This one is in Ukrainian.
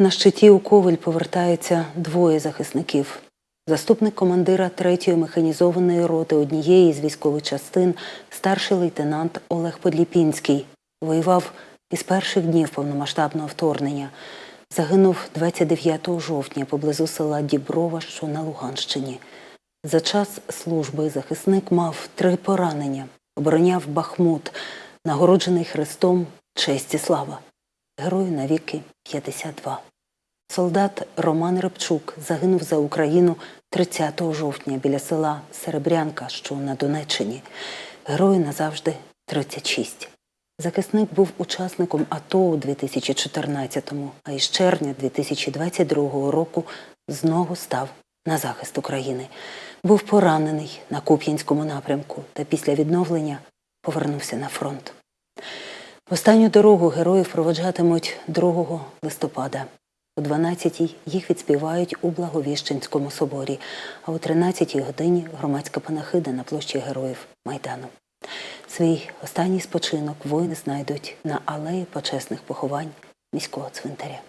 На щиті у Ковель повертаються двоє захисників. Заступник командира 3-ї механізованої роти однієї з військових частин, старший лейтенант Олег Подліпінський, воював із перших днів повномасштабного вторгнення. Загинув 29 жовтня поблизу села Діброва, що на Луганщині. За час служби захисник мав три поранення, обороняв Бахмут, нагороджений Христом честь і слава. Герою навіки 52. Солдат Роман Рибчук загинув за Україну 30 жовтня біля села Серебрянка, що на Донеччині. Герою назавжди 36. Захисник був учасником АТО у 2014-му, а із червня 2022 року знову став на захист України. Був поранений на Куп'янському напрямку та після відновлення повернувся на фронт. Останню дорогу героїв проводжатимуть 2 листопада. О 12-й їх відспівають у Благовіщенському соборі, а о 13-й годині громадська панахида на площі Героїв Майдану. Свій останній спочинок воїни знайдуть на алеї почесних поховань міського цвинтаря.